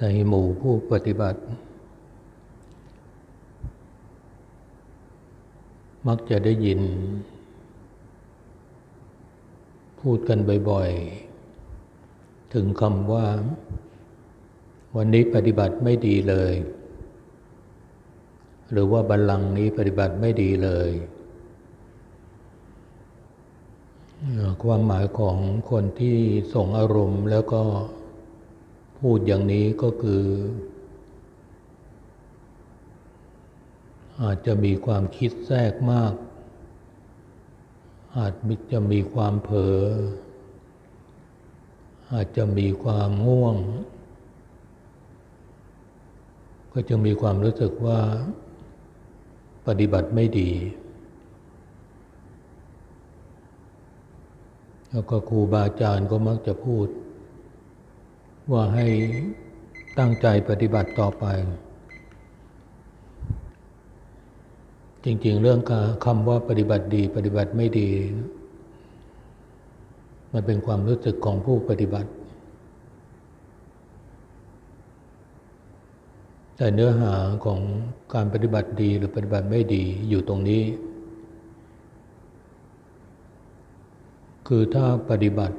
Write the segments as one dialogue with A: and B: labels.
A: ในหมู่ผู้ปฏิบัติ มักจะได้ยิน พูดกันบ่อยๆ ถึงคำว่า วันนี้ปฏิบัติไม่ดีเลย หรือว่าบัลลังก์นี้ปฏิบัติไม่ดีเลย ความหมายของคนที่ส่งอารมณ์แล้วก็ พูดอย่างนี้ก็คือ อาจจะมีความคิดแทรกมาก อาจจะมีความเผลออาจจะมีความง่วง ก็จะมีความรู้สึกว่า ปฏิบัติไม่ดี แล้วก็ครูบาอาจารย์ก็มักจะพูด ว่าให้ตั้งใจปฏิบัติต่อไป จริง ๆ เรื่องคำว่าปฏิบัติดี ปฏิบัติไม่ดี มันเป็นความรู้สึกของผู้ปฏิบัติ แต่เนื้อหาของการปฏิบัติดีหรือปฏิบัติไม่ดีอยู่ตรงนี้ คือถ้าปฏิบัติ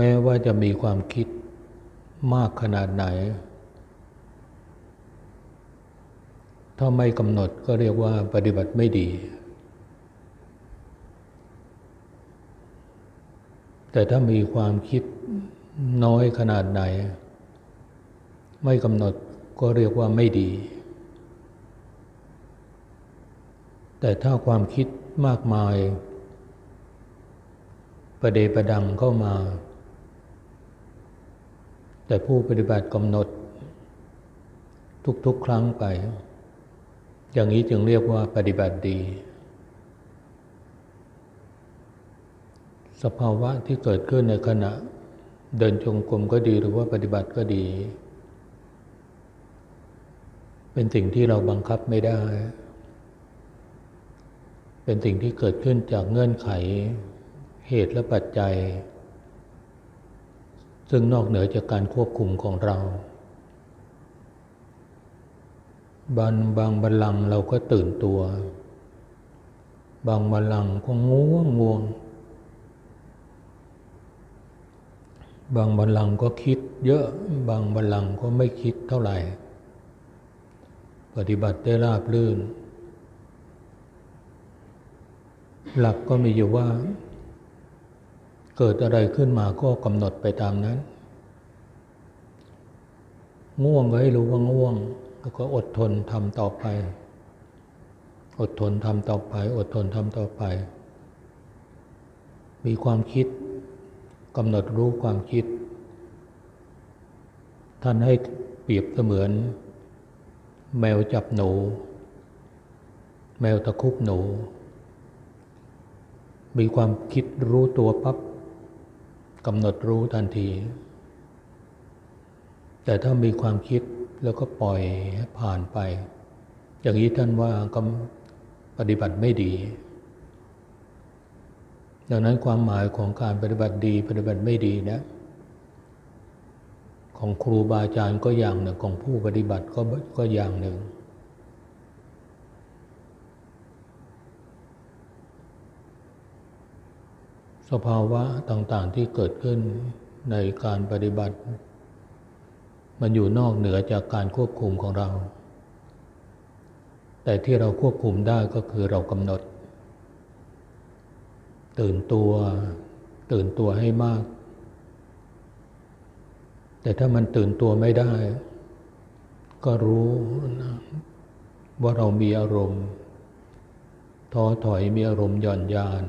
A: แม้ว่าจะมีความคิดมากขนาดไหน ถ้าไม่กำหนดก็เรียกว่าปฏิบัติไม่ดี แต่ถ้ามีความคิดน้อยขนาดไหน ไม่กำหนดก็เรียกว่าไม่ดี แต่ถ้าความคิดมากมาย ประเดประดังเข้ามา แต่ผู้ปฏิบัติกำหนด ทุกๆครั้งไป อย่างนี้จึงเรียกว่าปฏิบัติดี สภาวะที่เกิดขึ้นในขณะ เดินจงกรมก็ดีหรือว่าปฏิบัติก็ดี เป็นสิ่งที่เราบังคับไม่ได้ เป็นสิ่งที่เกิดขึ้นจากเงื่อนไข เหตุและปัจจัย ซึ่งนอกเหนือจากการควบคุมของเรา บางบางบัลลังเราก็ตื่นตัว บางบัลลังก็ง่วงง่วง บางบัลลังก็คิดเยอะ บางบัลลังก็ไม่คิดเท่าไหร่ ปฏิบัติได้ราบรื่น หลักก็มีอยู่ว่า เกิดอะไรขึ้นมาก็กำหนดไปตามนั้น ง่วงก็ให้รู้ว่าง่วง แล้วก็อดทนทำต่อไป อดทนทำต่อไป อดทนทำต่อไป มีความคิดกำหนดรู้ความคิด ท่านให้เปรียบเสมือน แมวจับหนู แมวตะคุบหนู มีความคิดรู้ตัวปับ๊บ กำหนดรู้ทันที แต่ถ้ามีความคิดแล้วก็ปล่อยผ่านไป อย่างนี้ท่านว่าก็ปฏิบัติไม่ดี ดังนั้นความหมายของการปฏิบัติดี ปฏิบัติไม่ดีนะของครูบาอาจารย์ก็อย่างหนึ่งของผู้ปฏิบัติก็ก็อย่างหนึ่ง สภาวะต่างๆที่เกิดขึ้นในการปฏิบัติ มันอยู่นอกเหนือจากการควบคุมของเรา แต่ที่เราควบคุมได้ก็คือเรากำหนด ตื่นตัว ตื่นตัวให้มาก แต่ถ้ามันตื่นตัวไม่ได้ ก็รู้ว่าเรามีอารมณ์ท้อถอยมีอารมณ์หย่อนยาน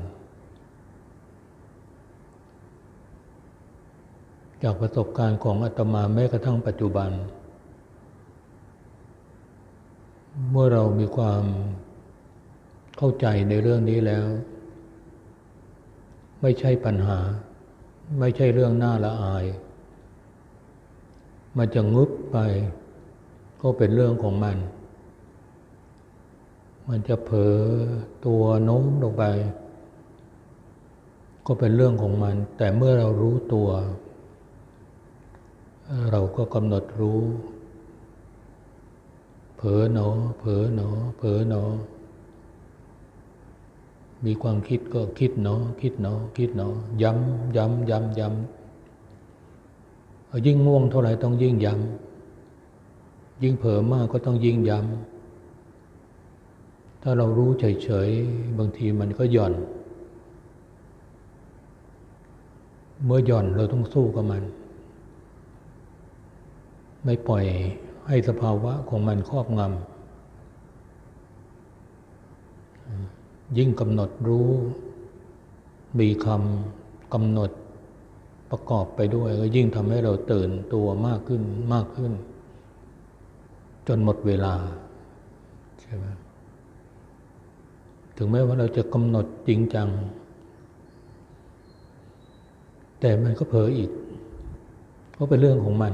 A: จากประสบการณ์ของอาตมาแม้กระทั่งปัจจุบัน เมื่อเรามีความเข้าใจในเรื่องนี้แล้ว ไม่ใช่ปัญหา ไม่ใช่เรื่องน่าละอาย มันจะงึบไป ก็เป็นเรื่องของมัน มันจะเผลอตัวโน้มลงไป ก็เป็นเรื่องของมัน แต่เมื่อเรารู้ตัว เราก็กำหนดรู้ เผลอหนอ เผลอหนอ เผลอหนอ มีความคิดก็คิดหนอ คิดหนอ คิดหนอ ย้ำ ย้ำ ย้ำ ย้ำยิ่งง่วงเท่าไหร่ต้องยิ่งย้ำ ยิ่งเผลอมากก็ต้องยิ่งย้ำ ถ้าเรารู้เฉยๆ บางทีมันก็หย่อน เมื่อหย่อนเราต้องสู้กับมัน ไม่ปล่อยให้สภาวะของมันครอบงำยิ่งกำหนดรู้ มีคำกำหนดประกอบไปด้วยก็ยิ่งทำให้เราตื่นตัวมากขึ้นมากขึ้น จนหมดเวลาใช่ไหมถึงแม้ว่าเราจะกำหนดจริงจัง แต่มันก็เผลออีก เพราะเป็นเรื่องของมัน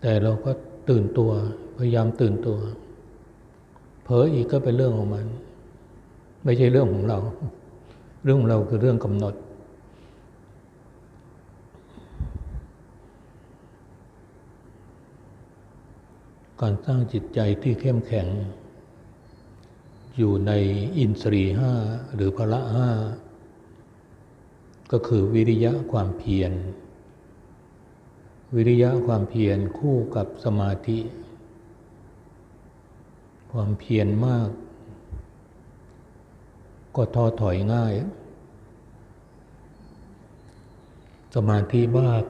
A: แต่เราก็ตื่นตัวพยายามตื่นตัว เผลออีกก็เป็นเรื่องของมัน ไม่ใช่เรื่องของเรา เรื่องของเราคือเรื่องกำหนด การสร้างจิตใจที่เข้มแข็ง อยู่ในอินทรีห้าหรือพละห้าก็คือวิริยะความเพียร วิริยะความเพียรคู่กับสมาธิ ความเพียรมาก ก็ท้อถอยง่าย สมาธิมาก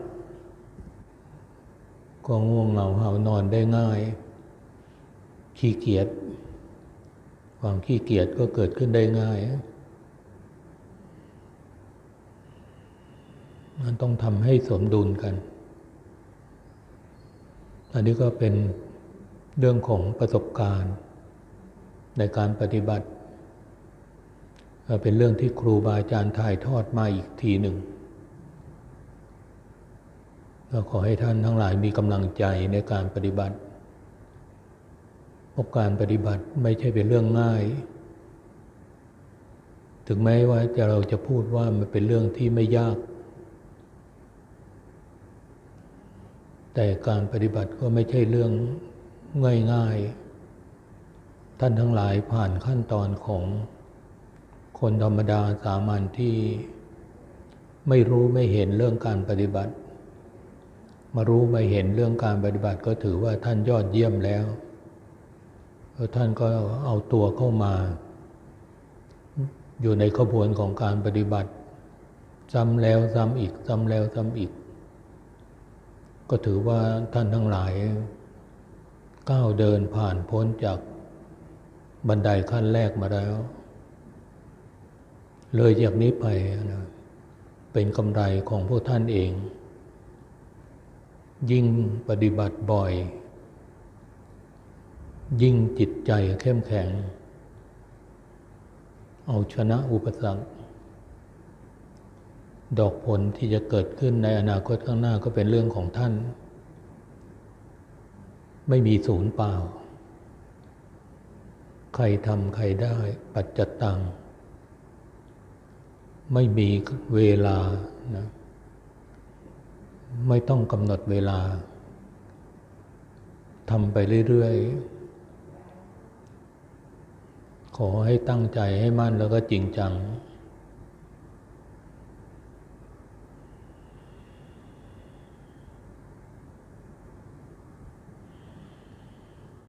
A: ก็ง่วงเหงาหานอนได้ง่าย ขี้เกียจความขี้เกียจก็เกิดขึ้นได้ง่ายมันต้องทำให้สมดุลกัน อันนี้ก็เป็นเรื่องของประสบการณ์ ในการปฏิบัติ เป็นเรื่องที่ครูบาอาจารย์ถ่ายทอดมาอีกทีหนึ่งก็ขอให้ท่านทั้งหลายมีกำลังใจในการปฏิบัติเพราะการปฏิบัติไม่ใช่เป็นเรื่องง่าย ถึงแม้ว่าจะเราจะพูดว่ามันเป็นเรื่องที่ไม่ยาก แต่การปฏิบัติก็ไม่ใช่เรื่องง่ายๆ ท่านทั้งหลายผ่านขั้นตอนของคนธรรมดาสามัญที่ไม่รู้ไม่เห็นเรื่องการปฏิบัติ มารู้มาเห็นเรื่องการปฏิบัติก็ถือว่าท่านยอดเยี่ยมแล้วท่านก็เอาตัวเข้ามา อยู่ในขบวนของการปฏิบัติซ้ำแล้วซ้ำอีกซ้ำแล้วซ้ำอีก ก็ถือว่าท่านทั้งหลายก้าวเดินผ่านพ้นจากบันไดขั้นแรกมาแล้ว เลยจากนี้ไปนะเป็นกำไรของพวกท่านเอง ยิ่งปฏิบัติบ่อย ยิ่งจิตใจเข้มแข็ง เอาชนะอุปสรรค ดอกผลที่จะเกิดขึ้นในอนาคตข้างหน้าก็เป็นเรื่องของท่าน ไม่มีศูนย์เปล่า ใครทำใครได้ปัจจตัง ไม่มีเวลานะไม่ต้องกำหนดเวลาทำไปเรื่อยๆ ขอให้ตั้งใจให้มั่นแล้วก็จริงจัง